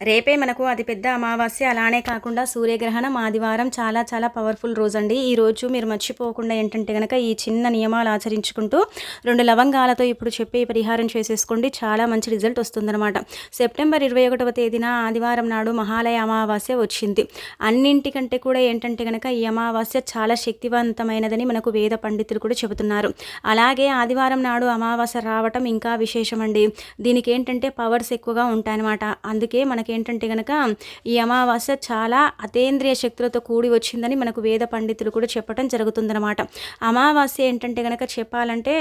రేపే మనకు అతిపెద్ద అమావాస్య. అలానే కాకుండా సూర్యగ్రహణం ఆదివారం చాలా చాలా పవర్ఫుల్ రోజు అండి ఈ రోజు మీరు మర్చిపోకుండా ఏంటంటే కనుక ఈ చిన్న నియమాలు ఆచరించుకుంటూ రెండు లవంగాలతో ఇప్పుడు చెప్పే పరిహారం చేసేసుకోండి. చాలా మంచి రిజల్ట్ వస్తుందన్నమాట. సెప్టెంబర్ ఇరవై ఒకటవ తేదీన ఆదివారం నాడు మహాలయ అమావాస్య వచ్చింది. అన్నింటికంటే కూడా ఏంటంటే కనుక ఈ అమావాస్య చాలా శక్తివంతమైనదని మనకు వేద పండితులు కూడా చెబుతున్నారు. అలాగే ఆదివారం నాడు అమావాస్య రావటం ఇంకా విశేషం అండి దీనికి ఏంటంటే పవర్స్ ఎక్కువగా ఉంటాయన్నమాట. అందుకే మనకి ఏంటంటే కనుక ఈ అమావాస్య చాలా అతేంద్రియ శక్తులతో కూడి వచ్చిందని మనకు వేద పండితులు కూడా చెప్పడం జరుగుతుందన్నమాట. అమావాస్య ఏంటంటే కనుక చెప్పాలంటే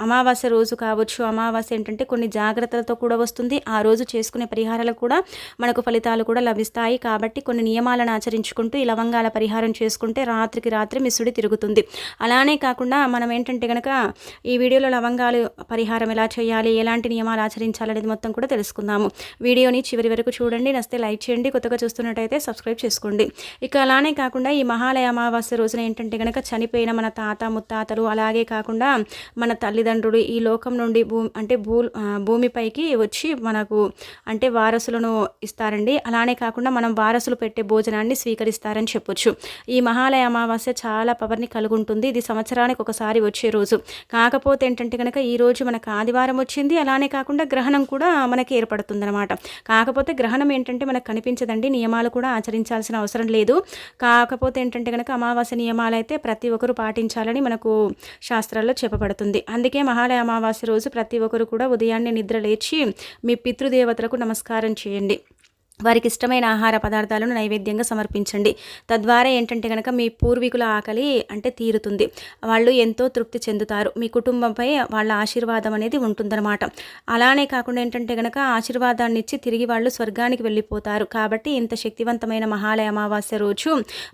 అమావాస్య రోజు కావచ్చు అమావాస్య ఏంటంటే కొన్ని జాగ్రత్తలతో కూడా వస్తుంది. ఆ రోజు చేసుకునే పరిహారాలకు కూడా మనకు ఫలితాలు కూడా లభిస్తాయి. కాబట్టి కొన్ని నియమాలను ఆచరించుకుంటూ ఈ లవంగాల పరిహారం చేసుకుంటే రాత్రికి రాత్రి మిస్సుడి తిరుగుతుంది. అలానే కాకుండా మనం ఏంటంటే కనుక ఈ వీడియోలో లవంగాలు పరిహారం ఎలా చేయాలి ఎలాంటి నియమాలు ఆచరించాలనేది మొత్తం కూడా తెలుసుకుందాము. వీడియోని చివరి వరకు చూడండి. నస్తే లైక్ చేయండి. కొత్తగా చూస్తున్నట్టయితే సబ్స్క్రైబ్ చేసుకోండి. ఇక అలానే కాకుండా ఈ మహాలయ అమావాస్య రోజున ఏంటంటే కనుక చనిపోయిన మన తాత ముత్తాతలు అలాగే కాకుండా మన తల్లిదండ్రులు ఈ లోకం నుండి భూ అంటే భూ భూమిపైకి వచ్చి మనకు అంటే వారసులను ఇస్తారండి. అలానే కాకుండా మనం వారసులు పెట్టే భోజనాన్ని స్వీకరిస్తారని చెప్పొచ్చు. ఈ మహాలయ అమావాస్య చాలా పవర్ని కలుగుంటుంది. ఇది సంవత్సరానికి ఒకసారి వచ్చే రోజు. కాకపోతే ఏంటంటే కనుక ఈ రోజు మనకు ఆదివారం వచ్చింది. అలానే కాకుండా గ్రహణం కూడా మనకి ఏర్పడుతుంది అనమాట కాకపోతే గ్రహణం ఏంటంటే మనకు కనిపించదండి. నియమాలు కూడా ఆచరించాల్సిన అవసరం లేదు. కాకపోతే ఏంటంటే కనుక అమావాస్య నియమాలు అయితే ప్రతి ఒక్కరు పాటించాలని మనకు శాస్త్రాల్లో చెప్పబడుతుంది. అందుకే మహాలయ అమావాస్య రోజు ప్రతి ఒక్కరు కూడా ఉదయాన్నే నిద్ర లేచి మీ పితృదేవతలకు నమస్కారం చేయండి. వారికి ఇష్టమైన ఆహార పదార్థాలను నైవేద్యంగా సమర్పించండి. తద్వారా ఏంటంటే కనుక మీ పూర్వీకుల ఆకలి అంటే తీరుతుంది. వాళ్ళు ఎంతో తృప్తి చెందుతారు. మీ కుటుంబంపై వాళ్ళ ఆశీర్వాదం అనేది ఉంటుందన్నమాట. అలానే కాకుండా ఏంటంటే కనుక ఆశీర్వాదాన్ని ఇచ్చి తిరిగి వాళ్ళు స్వర్గానికి వెళ్ళిపోతారు. కాబట్టి ఇంత శక్తివంతమైన మహాలయ అమావాస్య రోజు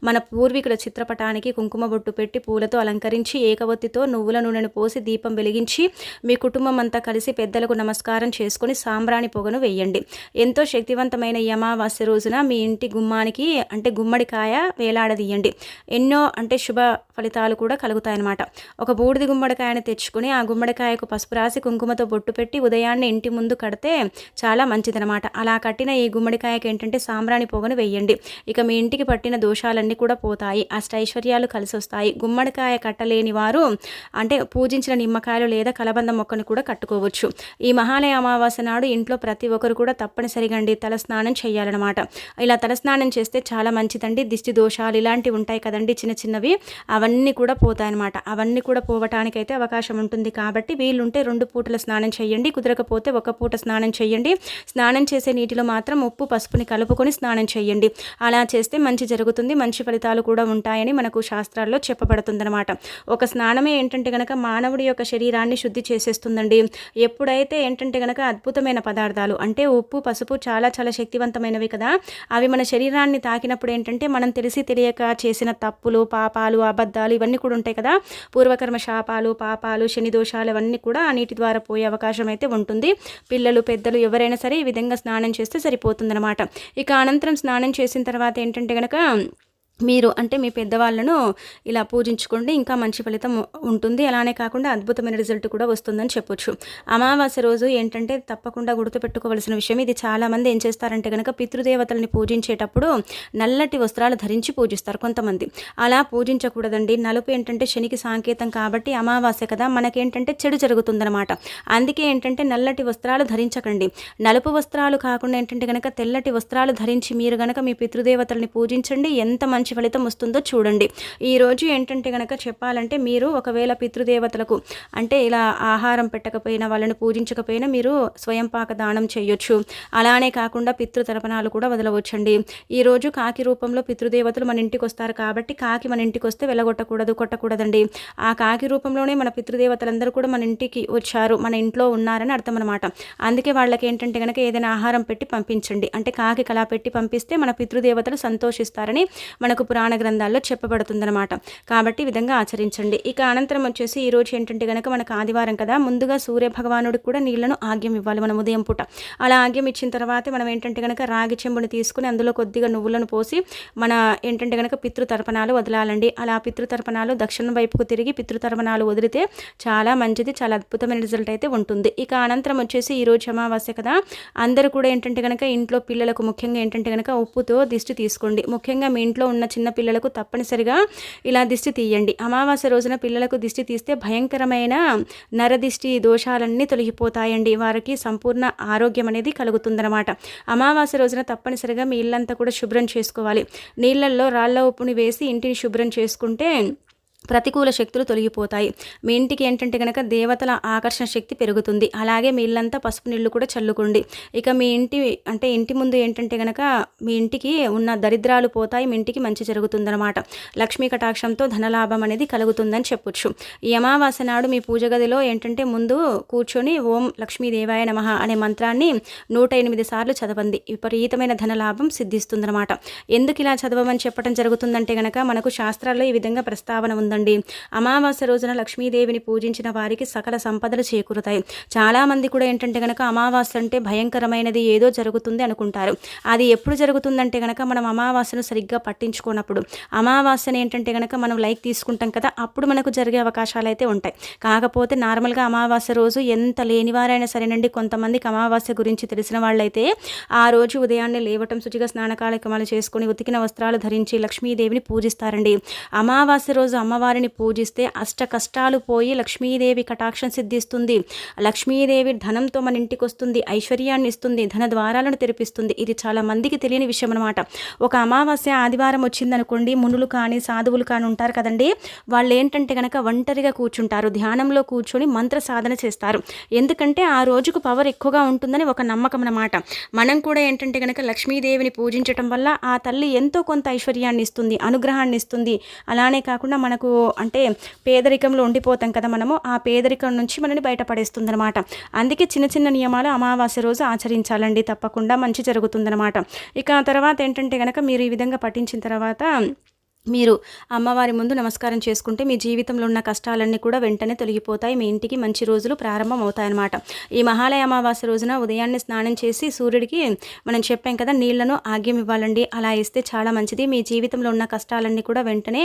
మన పూర్వీకుల చిత్రపటానికి కుంకుమ బొట్టు పెట్టి పూలతో అలంకరించి ఏకవత్తితో నువ్వుల నూనెను పోసి దీపం వెలిగించి మీ కుటుంబం అంతా కలిసి పెద్దలకు నమస్కారం చేసుకొని సాంబ్రాణి పొగను వేయండి. ఎంతో శక్తివంతమైన ఈ అమావాస్య రోజున మీ ఇంటి గుమ్మానికి అంటే గుమ్మడికాయ వేలాడదీయండి. ఎన్నో అంటే శుభ ఫలితాలు కూడా కలుగుతాయన్నమాట. ఒక బూడిది గుమ్మడికాయను తెచ్చుకుని ఆ గుమ్మడికాయకు పసుపు రాసి కుంకుమతో బొట్టు పెట్టి ఉదయాన్నే ఇంటి ముందు కడితే చాలా మంచిదనమాట అలా కట్టిన ఈ గుమ్మడికాయకి ఏంటంటే సాంబ్రాణి పొగను వేయండి. ఇక మీ ఇంటికి పట్టిన దోషాలన్నీ కూడా పోతాయి. అష్టైశ్వర్యాలు కలిసి వస్తాయి గుమ్మడికాయ కట్టలేని వారు అంటే పూజించిన నిమ్మకాయలు లేదా కలబంద మొక్కను కూడా కట్టుకోవచ్చు. ఈ మహాలయ అమావాస్య నాడు ఇంట్లో ప్రతి ఒక్కరు కూడా తప్పనిసరిగా అండి తల స్నానం చేయాలన్నమాట. ఇలా తల స్నానం చేస్తే చాలా మంచిదండి. దిష్టి దోషాలు ఇలాంటివి ఉంటాయి కదండి చిన్న చిన్నవి. అవన్నీ కూడా పోతాయన్నమాట. అవన్నీ కూడా పోవటానికైతే అవకాశం ఉంటుంది కాబట్టి వీలుంటే రెండు పూటల స్నానం చేయండి. కుదరకపోతే ఒక పూట స్నానం చేయండి. స్నానం చేసే నీటిలో మాత్రం ఉప్పు పసుపుని కలుపుకొని స్నానం చేయండి. అలా చేస్తే మంచి జరుగుతుంది. మంచి ఫలితాలు కూడా ఉంటాయని మనకు శాస్త్రాల్లో చెప్పబడుతుందన్నమాట. ఒక స్నానమే ఏంటంటే కనుక మానవుడి యొక్క శరీరాన్ని శుద్ధి చేసేస్తుందండి. ఎప్పుడైతే ఏంటంటే కనుక అద్భుతమైన పదార్థాలు అంటే ఉప్పు పసుపు చాలా చాలా శక్తివంతమైనవి కదా. అవి మన శరీరాన్ని తాకినప్పుడు ఏంటంటే మనం తెలిసి తెలియక చేసిన తప్పులు పాపాలు అబద్ధాలు ఇవన్నీ కూడా ఉంటాయి కదా. పూర్వకర్మ శాపాలు పాపాలు శని దోషాలు అవన్నీ కూడా ఆ నీటి ద్వారా పోయే అవకాశం అయితే ఉంటుంది. పిల్లలు పెద్దలు ఎవరైనా సరే ఈ విధంగా స్నానం చేస్తే సరిపోతుందన్నమాట. ఇక అనంతరం స్నానం చేసిన తర్వాత ఏంటంటే కనుక మీరు అంటే మీ పెద్దవాళ్ళను ఇలా పూజించుకోండి ఇంకా మంచి ఫలితం ఉంటుంది. అలానే కాకుండా అద్భుతమైన రిజల్ట్ కూడా వస్తుందని చెప్పొచ్చు. అమావాస్య రోజు ఏంటంటే తప్పకుండా గుర్తుపెట్టుకోవాల్సిన విషయం ఇది. చాలామంది ఏం చేస్తారంటే కనుక పితృదేవతల్ని పూజించేటప్పుడు నల్లటి వస్త్రాలు ధరించి పూజిస్తారు కొంతమంది. అలా పూజించకూడదండి. నలుపు ఏంటంటే శనికి సాంకేతం కాబట్టి అమావాస్య కదా మనకేంటంటే చెడు జరుగుతుందన్నమాట. అందుకే ఏంటంటే నల్లటి వస్త్రాలు ధరించకండి. నలుపు వస్త్రాలు కాకుండా ఏంటంటే కనుక తెల్లటి వస్త్రాలు ధరించి మీరు కనుక మీ పితృదేవతల్ని పూజించండి. ఎంత మంచి మంచి ఫలితం వస్తుందో చూడండి. ఈరోజు ఏంటంటే కనుక చెప్పాలంటే మీరు ఒకవేళ పితృదేవతలకు అంటే ఇలా ఆహారం పెట్టకపోయినా వాళ్ళని పూజించకపోయినా మీరు స్వయం పాక దానం చేయొచ్చు. అలానే కాకుండా పితృతర్పణాలు కూడా వదలవచ్చండి. ఈరోజు కాకి రూపంలో పితృదేవతలు మన ఇంటికి వస్తారు కాబట్టి కాకి మన ఇంటికి వస్తే వెళ్ళగొట్టకూడదు కొట్టకూడదండి. ఆ కాకి రూపంలోనే మన పితృదేవతలందరూ కూడా మన ఇంటికి వచ్చారు మన ఇంట్లో ఉన్నారని అర్థం అనమాట అందుకే వాళ్ళకి ఏంటంటే కనుక ఏదైనా ఆహారం పెట్టి పంపించండి. అంటే కాకి కళా పెట్టి పంపిస్తే మన పితృదేవతలు సంతోషిస్తారని మన మనకు పురాణ గ్రంథాల్లో చెప్పబడుతుందన్నమాట. కాబట్టి ఈ విధంగా ఆచరించండి. ఇక అనంతరం వచ్చేసి ఈరోజు ఏంటంటే కనుక మనకు ఆదివారం కదా ముందుగా సూర్య భగవానుడికి కూడా నీళ్ళను ఆగ్యం ఇవ్వాలి మనం ఉదయం పూట. అలా ఆగ్యం ఇచ్చిన తర్వాత మనం ఏంటంటే కనుక రాగి చెంబుని తీసుకుని అందులో కొద్దిగా నువ్వులను పోసి మన ఏంటంటే కనుక పితృతర్పణాలు వదలాలండి. అలా పితృతర్పణాలు దక్షిణ వైపుకు తిరిగి పితృతర్పణాలు వదిలితే చాలా మంచిది చాలా అద్భుతమైన రిజల్ట్ అయితే ఉంటుంది. ఇక అనంతరం వచ్చేసి ఈరోజు అమావాస్య కదా అందరూ కూడా ఏంటంటే కనుక ఇంట్లో పిల్లలకు ముఖ్యంగా ఏంటంటే కనుక ఉప్పుతో దిష్టి తీసుకోండి. ముఖ్యంగా మీ ఇంట్లో ఉన్న చిన్న పిల్లలకు తప్పనిసరిగా ఇలా దిష్టి తీయండి. అమావాస్య రోజున పిల్లలకు దిష్టి తీస్తే భయంకరమైన నరదిష్టి దోషాలన్నీ తొలగిపోతాయండి. వారికి సంపూర్ణ ఆరోగ్యం అనేది కలుగుతుందన్నమాట. అమావాస్య రోజున తప్పనిసరిగా మీ ఇల్లంతా కూడా శుభ్రం చేసుకోవాలి. నీళ్ళల్లో రాళ్ళ ఉప్పుని వేసి ఇంటిని శుభ్రం చేసుకుంటే ప్రతికూల శక్తులు తొలగిపోతాయి. మీ ఇంటికి ఏంటంటే కనుక దేవతల ఆకర్షణ శక్తి పెరుగుతుంది. అలాగే మీ ఇల్లంతా పసుపు నీళ్ళు కూడా చల్లుకోండి. ఇక మీ ఇంటి అంటే ఇంటి ముందు ఏంటంటే కనుక మీ ఇంటికి ఉన్న దరిద్రాలు పోతాయి. మీ ఇంటికి మంచి జరుగుతుందన్నమాట. లక్ష్మీ కటాక్షంతో ధనలాభం అనేది కలుగుతుందని చెప్పొచ్చు. ఈ అమావాస్య నాడు మీ పూజ గదిలో ఏంటంటే ముందు కూర్చొని ఓం లక్ష్మీదేవాయ నమ అనే మంత్రాన్ని నూట ఎనిమిది సార్లు చదవండి. విపరీతమైన ధనలాభం సిద్ధిస్తుందన్నమాట. ఎందుకు ఇలా చదవమని చెప్పడం జరుగుతుందంటే కనుక మనకు శాస్త్రాల్లో ఈ విధంగా ప్రస్తావన ఉంది. ఉందండి. అమావాస్య రోజున లక్ష్మీదేవిని పూజించిన వారికి సకల సంపదలు చేకూరుతాయి. చాలామంది కూడా ఏంటంటే కనుక అమావాస్య అంటే భయంకరమైనది ఏదో జరుగుతుంది అనుకుంటారు. అది ఎప్పుడు జరుగుతుందంటే కనుక మనం అమావాస్యను సరిగ్గా పట్టించుకోనప్పుడు. అమావాస్యను ఏంటంటే కనుక మనం లైక్ తీసుకుంటాం కదా అప్పుడు మనకు జరిగే అవకాశాలు అయితే ఉంటాయి. కాకపోతే నార్మల్గా అమావాస్య రోజు ఎంత లేనివారైనా సరేనండి కొంతమందికి అమావాస్య గురించి తెలిసిన వాళ్ళైతే ఆ రోజు ఉదయాన్నే లేవటం శుచిగా స్నాన కార్యక్రమాలు చేసుకుని ఉతికిన వస్త్రాలు ధరించి లక్ష్మీదేవిని పూజిస్తారండి. అమావాస్య రోజు అమ్మ అమ్మవారిని పూజిస్తే అష్ట కష్టాలు పోయి లక్ష్మీదేవి కటాక్షం సిద్ధిస్తుంది. లక్ష్మీదేవి ధనంతో మన ఇంటికి వస్తుంది ఐశ్వర్యాన్ని ఇస్తుంది ధన ద్వారాలను తెరిపిస్తుంది. ఇది చాలా మందికి తెలియని విషయం అనమాట ఒక అమావాస్య ఆదివారం వచ్చిందనుకోండి మునులు కానీ సాధువులు కానీ ఉంటారు కదండి. వాళ్ళు ఏంటంటే కనుక ఒంటరిగా కూర్చుంటారు. ధ్యానంలో కూర్చొని మంత్ర సాధన చేస్తారు. ఎందుకంటే ఆ రోజుకు పవర్ ఎక్కువగా ఉంటుందని ఒక నమ్మకం అనమాట మనం కూడా ఏంటంటే కనుక లక్ష్మీదేవిని పూజించటం వల్ల ఆ తల్లి ఎంతో కొంత ఐశ్వర్యాన్ని ఇస్తుంది అనుగ్రహాన్ని ఇస్తుంది అలానే కాకుండా మనకు అంటే పేదరికంలో ఉండిపోతాం కదా మనము ఆ పేదరికం నుంచి మనని బయటపడేస్తుంది అనమాట అందుకే చిన్న చిన్న నియమాలు అమావాస్య రోజు ఆచరించాలండి తప్పకుండా మంచి జరుగుతుందనమాట ఇక తర్వాత ఏంటంటే కనుక మీరు ఈ విధంగా పఠించిన తర్వాత మీరు అమ్మవారి ముందు నమస్కారం చేసుకుంటే మీ జీవితంలో ఉన్న కష్టాలన్నీ కూడా వెంటనే తొలగిపోతాయి. మీ ఇంటికి మంచి రోజులు ప్రారంభం అవుతాయన్నమాట. ఈ మహాలయ అమావాస్య రోజున ఉదయాన్నే స్నానం చేసి సూర్యుడికి మనం చెప్పాం కదా నీళ్ళను ఆగ్యం ఇవ్వాలండి. అలా ఇస్తే చాలా మంచిది. మీ జీవితంలో ఉన్న కష్టాలన్నీ కూడా వెంటనే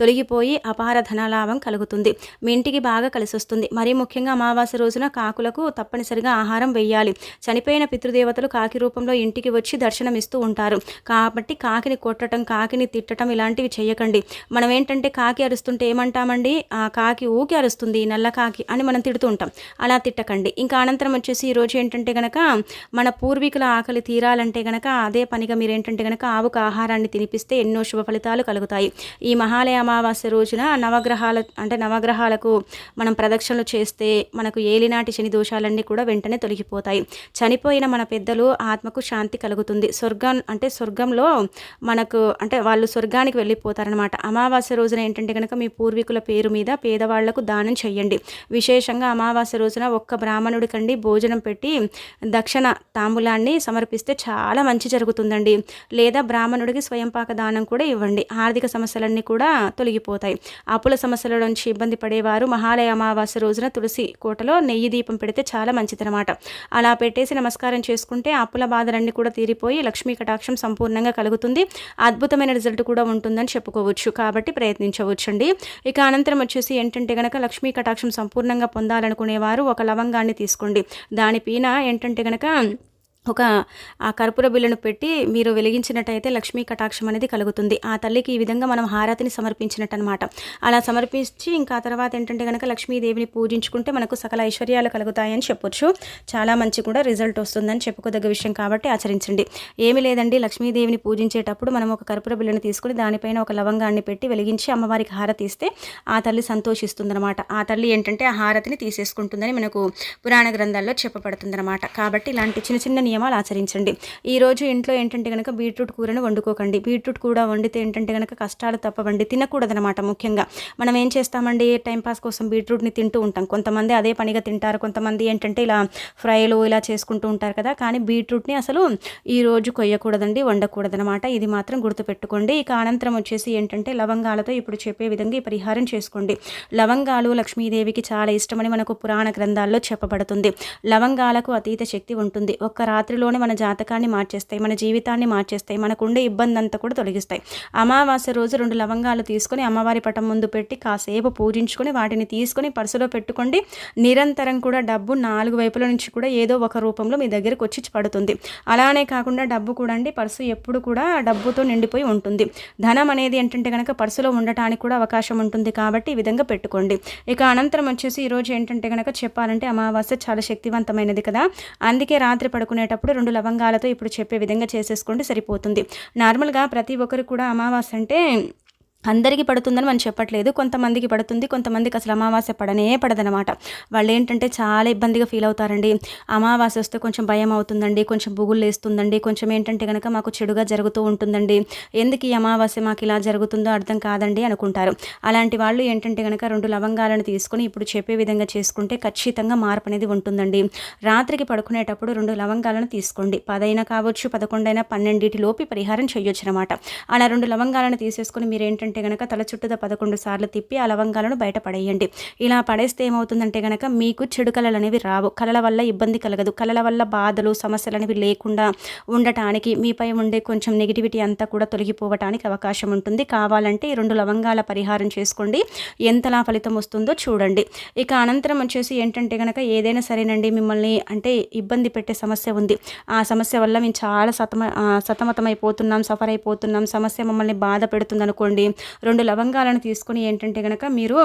తొలగిపోయి అపార ధనలాభం కలుగుతుంది. మీ ఇంటికి బాగా కలిసి వస్తుంది. మరీ ముఖ్యంగా అమావాస్య రోజున కాకులకు తప్పనిసరిగా ఆహారం వెయ్యాలి. చనిపోయిన పితృదేవతలు కాకి రూపంలో ఇంటికి వచ్చి దర్శనం ఇస్తూ ఉంటారు. కాబట్టి కాకిని కొట్టడం కాకిని తిట్టడం ఇలాంటివి చేయకండి. మనం ఏంటంటే కాకి అరుస్తుంటే ఏమంటామండి? ఆ కాకి ఊకి అరుస్తుంది నల్ల కాకి అని మనం తిడుతూ ఉంటాం. అలా తిట్టకండి. ఇంకా అనంతరం వచ్చేసి ఈరోజు ఏంటంటే గనక మన పూర్వీకుల ఆకలి తీరాలంటే గనక అదే పనిగా మీరు ఏంటంటే గనక ఆవుకు ఆహారాన్ని తినిపిస్తే ఎన్నో శుభ ఫలితాలు కలుగుతాయి. ఈ మహాలయ అమావాస్య రోజున నవగ్రహాల అంటే నవగ్రహాలకు మనం ప్రదక్షిణలు చేస్తే మనకు ఏలినాటి శని దోషాలన్నీ కూడా వెంటనే తొలగిపోతాయి. చనిపోయిన మన పెద్దలు ఆత్మకు శాంతి కలుగుతుంది. స్వర్గం అంటే స్వర్గంలో మనకు అంటే వాళ్ళు స్వర్గానికి వెళ్ళిపో వెళ్ళిపోతారనమాట అమావాస్య రోజున ఏంటంటే కనుక మీ పూర్వీకుల పేరు మీద పేదవాళ్ళకు దానం చేయండి విశేషంగా అమావాస్య రోజున ఒక్క బ్రాహ్మణుడి కండి భోజనం పెట్టి దక్షిణ తాంబూలాన్ని సమర్పిస్తే చాలా మంచి జరుగుతుందండి. లేదా బ్రాహ్మణుడికి స్వయంపాక దానం కూడా ఇవ్వండి. ఆర్థిక సమస్యలన్నీ కూడా తొలగిపోతాయి. అప్పుల సమస్యల నుంచి ఇబ్బంది పడేవారు మహాలయ అమావాస్య రోజున తులసి కోటలో నెయ్యి దీపం పెడితే చాలా మంచిదనమాట అలా పెట్టేసి నమస్కారం చేసుకుంటే అప్పుల బాధలన్నీ కూడా తీరిపోయి లక్ష్మీ కటాక్షం సంపూర్ణంగా కలుగుతుంది. అద్భుతమైన రిజల్ట్ కూడా ఉంటుందని చెప్పుకోవచ్చు కాబట్టి ప్రయత్నించవచ్చండి. ఇక అనంతరం వచ్చేసి ఏంటంటే కనుక లక్ష్మీ కటాక్షం సంపూర్ణంగా పొందాలనుకునేవారు ఒక లవంగాన్ని తీసుకోండి. దాని పీన ఏంటంటే కనుక ఒక ఆ కర్పూర బిల్లును పెట్టి మీరు వెలిగించినట్టయితే లక్ష్మీ కటాక్షం అనేది కలుగుతుంది. ఆ తల్లికి ఈ విధంగా మనం హారతిని సమర్పించినట్టు అనమాట అలా సమర్పించి ఇంకా తర్వాత ఏంటంటే కనుక లక్ష్మీదేవిని పూజించుకుంటే మనకు సకల ఐశ్వర్యాలు కలుగుతాయని చెప్పొచ్చు. చాలా మంచి కూడా రిజల్ట్ వస్తుందని చెప్పుకోదగ్గ విషయం కాబట్టి ఆచరించండి. ఏమి లేదండి లక్ష్మీదేవిని పూజించేటప్పుడు మనం ఒక కర్పూర బిల్లును తీసుకుని దానిపైన ఒక లవంగాన్ని పెట్టి వెలిగించి అమ్మవారికి హారతి ఇస్తే ఆ తల్లి సంతోషిస్తుందనమాట. ఆ తల్లి ఏంటంటే ఆ హారతిని తీసేసుకుంటుందని మనకు పురాణ గ్రంథాల్లో చెప్పబడుతుందనమాట. కాబట్టి ఇలాంటి చిన్న చిన్న నియమాలు ఆచరించండి. ఈరోజు ఇంట్లో ఏంటంటే కనుక బీట్రూట్ కూరను వండుకోకండి. బీట్రూట్ కూడా వండితే ఏంటంటే కనుక కష్టాలు తప్పవండి. తినకూడదనమాట ముఖ్యంగా. మనం ఏం చేస్తామండి? టైంపాస్ కోసం బీట్రూట్ని తింటూ ఉంటాం. కొంతమంది అదే పనిగా తింటారు. కొంతమంది ఏంటంటే ఇలా ఫ్రైలు ఇలా చేసుకుంటూ ఉంటారు కదా. కానీ బీట్రూట్ని అసలు ఈరోజు కొయ్యకూడదండి వండకూడదనమాట ఇది మాత్రం గుర్తుపెట్టుకోండి. ఇక అనంతరం వచ్చేసి ఏంటంటే లవంగాలతో ఇప్పుడు చెప్పే విధంగా ఈ పరిహారం చేసుకోండి. లవంగాలు లక్ష్మీదేవికి చాలా ఇష్టమని మనకు పురాణ గ్రంథాల్లో చెప్పబడుతుంది. లవంగాలకు అతీత శక్తి ఉంటుంది. ఒక్క రాత్రి రాత్రిలోనే మన జాతకాన్ని మార్చేస్తాయి మన జీవితాన్ని మార్చేస్తాయి మనకుండే ఇబ్బంది అంతా కూడా తొలగిస్తాయి. అమావాస్య రోజు రెండు లవంగాలు తీసుకొని అమ్మవారి పటం ముందు పెట్టి కాసేపు పూజించుకొని వాటిని తీసుకొని పర్సులో పెట్టుకోండి. నిరంతరం కూడా డబ్బు నాలుగు వైపుల నుంచి కూడా ఏదో ఒక రూపంలో మీ దగ్గరకు వచ్చి పడుతుంది. అలానే కాకుండా డబ్బు కూడా అండి పర్సు ఎప్పుడు కూడా డబ్బుతో నిండిపోయి ఉంటుంది. ధనం అనేది ఏంటంటే కనుక పర్సులో ఉండటానికి కూడా అవకాశం ఉంటుంది కాబట్టి ఈ విధంగా పెట్టుకోండి. ఇక అనంతరం వచ్చేసి ఈరోజు ఏంటంటే కనుక చెప్పాలంటే అమావాస్య చాలా శక్తివంతమైనది కదా. అందుకే రాత్రి పడుకునేటప్పుడు రెండు లవంగాలతో ఇప్పుడు చెప్పే విధంగా చేసేసుకోండి సరిపోతుంది. నార్మల్గా ప్రతి ఒక్కరు కూడా అమావాస్య అంటే అందరికీ పడుతుందని మనం చెప్పట్లేదు. కొంతమందికి పడుతుంది కొంతమందికి అసలు అమావాస్య పడనే పడదనమాట వాళ్ళు ఏంటంటే చాలా ఇబ్బందిగా ఫీల్ అవుతారండి. అమావాస్య వస్తే కొంచెం భయం అవుతుందండి కొంచెం బుగులు వేస్తుందండి కొంచెం ఏంటంటే కనుక మాకు చెడుగా జరుగుతూ ఉంటుందండి. ఎందుకు ఈ అమావాస్య మాకు ఇలా జరుగుతుందో అర్థం కాదండి అనుకుంటారు. అలాంటి వాళ్ళు ఏంటంటే కనుక రెండు లవంగాలను తీసుకొని ఇప్పుడు చెప్పే విధంగా చేసుకుంటే ఖచ్చితంగా మార్పు అనేది ఉంటుందండి. రాత్రికి పడుకునేటప్పుడు రెండు లవంగాలను తీసుకోండి. పదైనా కావచ్చు పదకొండైనా పన్నెండింటి లోపి పరిహారం చేయొచ్చు అనమాట అలా రెండు లవంగాలను తీసేసుకొని మీరు ఏంటంటే ఏంటంటే కనుక తల చుట్టూ పదకొండు సార్లు తిప్పి ఆ లవంగాలను బయట పడేయండి. ఇలా పడేస్తే ఏమవుతుందంటే కనుక మీకు చెడు కళలు అనేవి రావు. కళల వల్ల ఇబ్బంది కలగదు. కళల వల్ల బాధలు సమస్యలు అనేవి లేకుండా ఉండటానికి మీపై ఉండే కొంచెం నెగిటివిటీ అంతా కూడా తొలగిపోవటానికి అవకాశం ఉంటుంది. కావాలంటే ఈ రెండు లవంగాల పరిహారం చేసుకోండి. ఎంతలా ఫలితం వస్తుందో చూడండి. ఇక అనంతరం వచ్చేసి ఏంటంటే కనుక ఏదైనా సరేనండి మిమ్మల్ని అంటే ఇబ్బంది పెట్టే సమస్య ఉంది. ఆ సమస్య వల్ల మేము చాలా సతమ సతమతమైపోతున్నాం సఫర్ అయిపోతున్నాం. సమస్య మమ్మల్ని బాధ పెడుతుంది అనుకోండి రెండు లవంగాలను తీసుకొని ఏంటంటే కనుక మీరు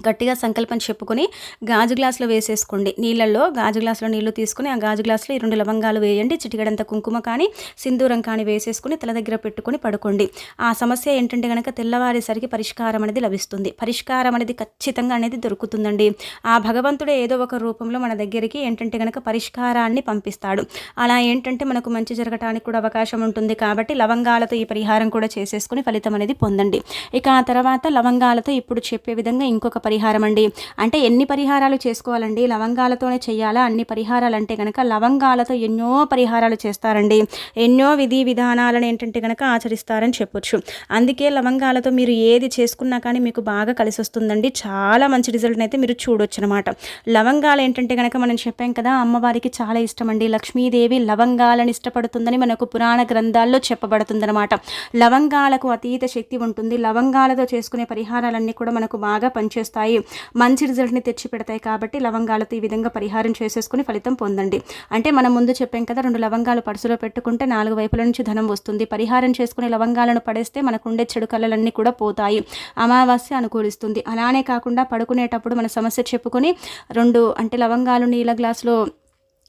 గట్టిగా సంకల్పం చెప్పుకొని గాజు గ్లాసులో వేసేసుకోండి. నీళ్ళల్లో గాజు గ్లాసులో నీళ్ళు తీసుకుని ఆ గాజు గ్లాసులో ఈ రెండు లవంగాలు వేయండి. చిటికడంత కుంకుమ కానీ సింధూరం కానీ వేసేసుకుని తల దగ్గర పెట్టుకుని పడుకోండి. ఆ సమస్య ఏంటంటే కనుక తెల్లవారేసరికి పరిష్కారం అనేది లభిస్తుంది. పరిష్కారం అనేది ఖచ్చితంగా అనేది దొరుకుతుందండి. ఆ భగవంతుడే ఏదో ఒక రూపంలో మన దగ్గరికి ఏంటంటే కనుక పరిష్కారాన్ని పంపిస్తాడు. అలా ఏంటంటే మనకు మంచి జరగటానికి కూడా అవకాశం ఉంటుంది కాబట్టి లవంగాలతో ఈ పరిహారం కూడా చేసేసుకుని ఫలితం అనేది పొందండి. ఇక ఆ తర్వాత లవంగాలతో ఇప్పుడు చెప్పే విధంగా ఇంకొక పరిహారం అండి అంటే ఎన్ని పరిహారాలు చేసుకోవాలండి? లవంగాలతోనే చేయాలా? అన్ని పరిహారాలు అంటే కనుక లవంగాలతో ఎన్నో పరిహారాలు చేస్తారండి. ఎన్నో విధి విధానాలను ఏంటంటే కనుక ఆచరిస్తారని చెప్పొచ్చు. అందుకే లవంగాలతో మీరు ఏది చేసుకున్నా కానీ మీకు బాగా కలిసి వస్తుందండి చాలా మంచి రిజల్ట్ని అయితే మీరు చూడొచ్చు అనమాట లవంగాలు ఏంటంటే కనుక మనం చెప్పాం కదా అమ్మవారికి చాలా ఇష్టం అండి లక్ష్మీదేవి లవంగాలను ఇష్టపడుతుందని మనకు పురాణ గ్రంథాల్లో చెప్పబడుతుందన్నమాట లవంగాలకు అతీత శక్తి ఉంటుంది. లవంగాలతో చేసుకునే పరిహారాలన్నీ కూడా మనకు బాగా పనిచేస్తుంది చేస్తాయి మంచి రిజల్ట్ని తెచ్చి పెడతాయి కాబట్టి లవంగాలతో ఈ విధంగా పరిహారం చేసేసుకుని ఫలితం పొందండి. అంటే మనం ముందు చెప్పాం కదా రెండు లవంగాలు పడుసులో పెట్టుకుంటే నాలుగు వైపుల నుంచి ధనం వస్తుంది. పరిహారం చేసుకుని లవంగాలను పడేస్తే మనకు ఉండే చెడు కళలన్నీ కూడా పోతాయి. అమావాస్య అనుకూలిస్తుంది. అలానే కాకుండా పడుకునేటప్పుడు మన సమస్య చెప్పుకొని రెండు అంటే లవంగాలు నీళ్ళ గ్లాసులో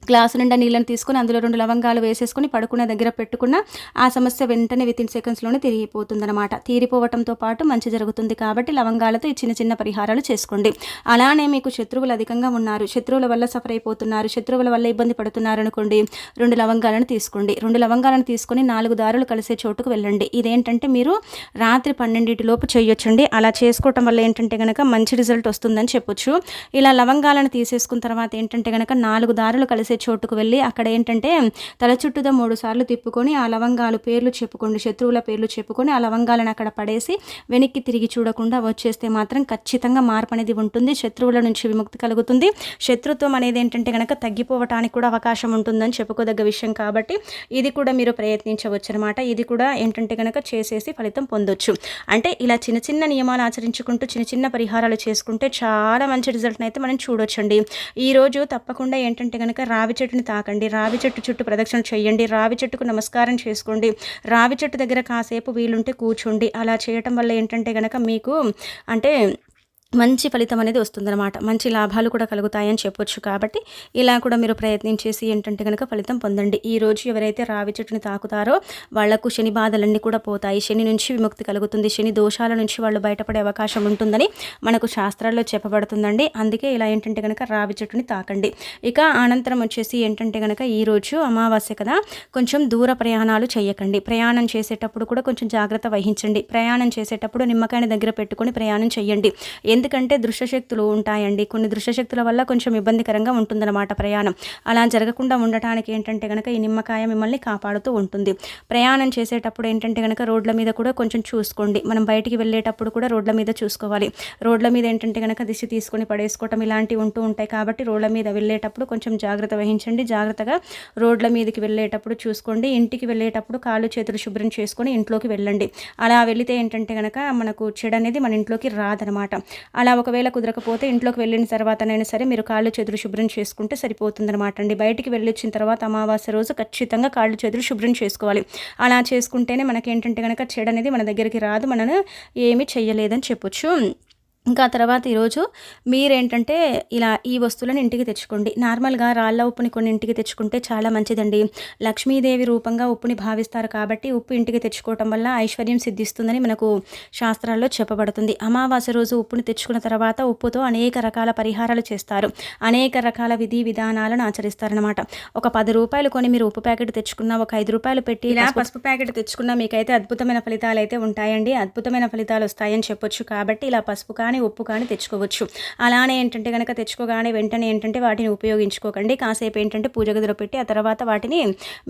గ్లాసు నిండా నీళ్ళని తీసుకొని అందులో రెండు లవంగాలు వేసేసుకొని పడుకునే దగ్గర పెట్టుకున్న ఆ సమస్య వెంటనే విత్ ఇన్ సెకండ్స్లోనే తిరిగిపోతుందన్నమాట. తీరిపోవటంతో పాటు మంచి జరుగుతుంది కాబట్టి లవంగాలతో ఈ చిన్న చిన్న పరిహారాలు చేసుకోండి. అలానే మీకు శత్రువులు అధికంగా ఉన్నారు. శత్రువుల వల్ల సఫర్ అయిపోతున్నారు. శత్రువుల వల్ల ఇబ్బంది పడుతున్నారు అనుకోండి. రెండు లవంగాలను తీసుకోండి. రెండు లవంగాలను తీసుకొని నాలుగు దారులు కలిసే చోటుకు వెళ్ళండి. ఇదేంటంటే మీరు రాత్రి పన్నెండింటి లోపు చేయొచ్చండి. అలా చేసుకోవటం వల్ల ఏంటంటే కనుక మంచి రిజల్ట్ వస్తుందని చెప్పొచ్చు. ఇలా లవంగాలను తీసేసుకున్న తర్వాత ఏంటంటే కనుక నాలుగు దారులు కలిసే చేసే చోటుకు వెళ్ళి అక్కడ ఏంటంటే తల చుట్టూతో మూడు సార్లు తిప్పుకొని ఆ లవంగాలు పేర్లు చెప్పుకోండి శత్రువుల పేర్లు చెప్పుకొని ఆ లవంగాలను అక్కడ పడేసి వెనక్కి తిరిగి చూడకుండా వచ్చేస్తే మాత్రం ఖచ్చితంగా మార్పు అనేది ఉంటుంది. శత్రువుల నుంచి విముక్తి కలుగుతుంది. శత్రుత్వం అనేది ఏంటంటే కనుక తగ్గిపోవటానికి కూడా అవకాశం ఉంటుందని చెప్పుకోదగ్గ విషయం కాబట్టి ఇది కూడా మీరు ప్రయత్నించవచ్చు అనమాట ఇది కూడా ఏంటంటే కనుక చేసేసి ఫలితం పొందొచ్చు. అంటే ఇలా చిన్న చిన్న నియమాలు ఆచరించుకుంటూ చిన్న చిన్న పరిహారాలు చేసుకుంటే చాలా మంచి రిజల్ట్ని అయితే మనం చూడొచ్చండి. ఈరోజు తప్పకుండా ఏంటంటే కనుక రావి చెట్టుని తాకండి. రావి చెట్టు చుట్టూ ప్రదక్షిణ చేయండి. రావి చెట్టుకు నమస్కారం చేసుకోండి. రావి చెట్టు దగ్గర కాసేపు వీలుంటే కూర్చోండి. అలా చేయటం వల్ల ఏంటంటే కనుక మీకు అంటే మంచి ఫలితం అనేది వస్తుందన్నమాట. మంచి లాభాలు కూడా కలుగుతాయని చెప్పొచ్చు కాబట్టి ఇలా కూడా మీరు ప్రయత్నించేసి ఏంటంటే కనుక ఫలితం పొందండి. ఈ రోజు ఎవరైతే రావి చెట్టుని తాకుతారో వాళ్ళకు శని బాధలన్నీ కూడా పోతాయి. శని నుంచి విముక్తి కలుగుతుంది. శని దోషాల నుంచి వాళ్ళు బయటపడే అవకాశం ఉంటుందని మనకు శాస్త్రాల్లో చెప్పబడుతుందండి. అందుకే ఇలా ఏంటంటే కనుక రావి చెట్టుని తాకండి. ఇక అనంతరం వచ్చేసి ఏంటంటే కనుక ఈరోజు అమావాస్య కదా కొంచెం దూర ప్రయాణాలు చేయకండి. ప్రయాణం చేసేటప్పుడు కూడా కొంచెం జాగ్రత్త వహించండి. ప్రయాణం చేసేటప్పుడు నిమ్మకాయని దగ్గర పెట్టుకొని ప్రయాణం చేయండి. ఎందుకంటే దృశ్యశక్తులు ఉంటాయండి. కొన్ని దృశ్యశక్తుల వల్ల కొంచెం ఇబ్బందికరంగా ఉంటుందన్నమాట ప్రయాణం. అలా జరగకుండా ఉండటానికి ఏంటంటే కనుక ఈ నిమ్మకాయ మిమ్మల్ని కాపాడుతూ ఉంటుంది. ప్రయాణం చేసేటప్పుడు ఏంటంటే కనుక రోడ్ల మీద కూడా కొంచెం చూసుకోండి. మనం బయటికి వెళ్ళేటప్పుడు కూడా రోడ్ల మీద చూసుకోవాలి. రోడ్ల మీద ఏంటంటే కనుక దిశ తీసుకొని పడేసుకోవటం ఇలాంటివి ఉంటూ ఉంటాయి కాబట్టి రోడ్ల మీద వెళ్ళేటప్పుడు కొంచెం జాగ్రత్త వహించండి. జాగ్రత్తగా రోడ్ల మీదకి వెళ్ళేటప్పుడు చూసుకోండి. ఇంటికి వెళ్ళేటప్పుడు కాళ్ళు చేతులు శుభ్రం చేసుకొని ఇంట్లోకి వెళ్ళండి. అలా వెళితే ఏంటంటే కనుక మనకు చెడు అనేది మన ఇంట్లోకి రాదనమాట అలా ఒకవేళ కుదరకపోతే ఇంట్లోకి వెళ్ళిన తర్వాతనైనా సరే మీరు కాళ్ళు చేతులు శుభ్రం చేసుకుంటే సరిపోతుందన్నమాట అండి. బయటికి వెళ్ళొచ్చిన తర్వాత అమావాస్య రోజు ఖచ్చితంగా కాళ్ళు చేతులు శుభ్రం చేసుకోవాలి. అలా చేసుకుంటేనే మనకి ఏంటంటే కనుక చెడు అనేది మన దగ్గరికి రాదు. మనను ఏమీ చెయ్యలేదని చెప్పొచ్చు. ఇంకా తర్వాత ఈరోజు మీరేంటంటే ఇలా ఈ వస్తువులను ఇంటికి తెచ్చుకోండి. నార్మల్గా రాళ్ళ ఉప్పుని కొన్ని ఇంటికి తెచ్చుకుంటే చాలా మంచిదండి. లక్ష్మీదేవి రూపంగా ఉప్పుని భావిస్తారు కాబట్టి ఉప్పు ఇంటికి తెచ్చుకోవటం వల్ల ఐశ్వర్యం సిద్ధిస్తుందని మనకు శాస్త్రాల్లో చెప్పబడుతుంది. అమావాస్య రోజు ఉప్పుని తెచ్చుకున్న తర్వాత ఉప్పుతో అనేక రకాల పరిహారాలు చేస్తారు. అనేక రకాల విధి విధానాలను ఆచరిస్తారనమాట ఒక పది రూపాయలు కొని మీరు ఉప్పు ప్యాకెట్ తెచ్చుకున్న ఒక ఐదు రూపాయలు పెట్టి ఇలా పసుపు ప్యాకెట్ తెచ్చుకున్న మీకైతే అద్భుతమైన ఫలితాలు అయితే ఉంటాయండి. అద్భుతమైన ఫలితాలు వస్తాయని చెప్పొచ్చు కాబట్టి ఇలా పసుపు కానీ కానీ ఉప్పు కానీ తెచ్చుకోవచ్చు. అలానే ఏంటంటే కనుక తెచ్చుకోగానే వెంటనే ఏంటంటే వాటిని ఉపయోగించుకోకండి. కాసేపు ఏంటంటే పూజ గదిలో పెట్టి ఆ తర్వాత వాటిని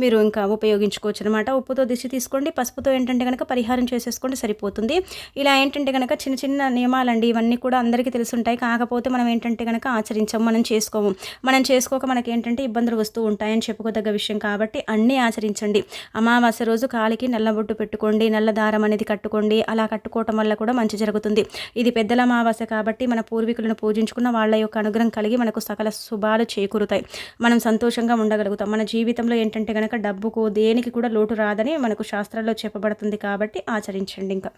మీరు ఇంకా ఉపయోగించుకోవచ్చు అనమాట ఉప్పుతో దిశ తీసుకోండి. పసుపుతో ఏంటంటే కనుక పరిహారం చేసేసుకోండి సరిపోతుంది. ఇలా ఏంటంటే కనుక చిన్న చిన్న నియమాలండి. ఇవన్నీ కూడా అందరికీ తెలుసుంటాయి. కాకపోతే మనం ఏంటంటే కనుక ఆచరించాం మనం చేసుకోము. మనం చేసుకోక మనకి ఏంటంటే ఇబ్బందులు వస్తూ ఉంటాయని చెప్పుకోదగ్గ విషయం కాబట్టి అన్నీ ఆచరించండి. అమావాస్య రోజు కాలికి నల్లబొట్టు పెట్టుకోండి. నల్ల దారం అనేది కట్టుకోండి. అలా కట్టుకోవటం వల్ల కూడా మంచి జరుగుతుంది. ఇది పెద్దల అమావాస్య కాబట్టి మన పూర్వీకులను పూజించుకున్న వాళ్ళ యొక్క అనుగ్రహం కలిగి మనకు సకల శుభాలు చేకూరుతాయి. మనం సంతోషంగా ఉండగలుగుతాం. మన జీవితంలో ఏంటంటే కనుక డబ్బుకు దేనికి కూడా లోటు రాదని మనకు శాస్త్రాల్లో చెప్పబడుతుంది కాబట్టి ఆచరించండి ఇంకా.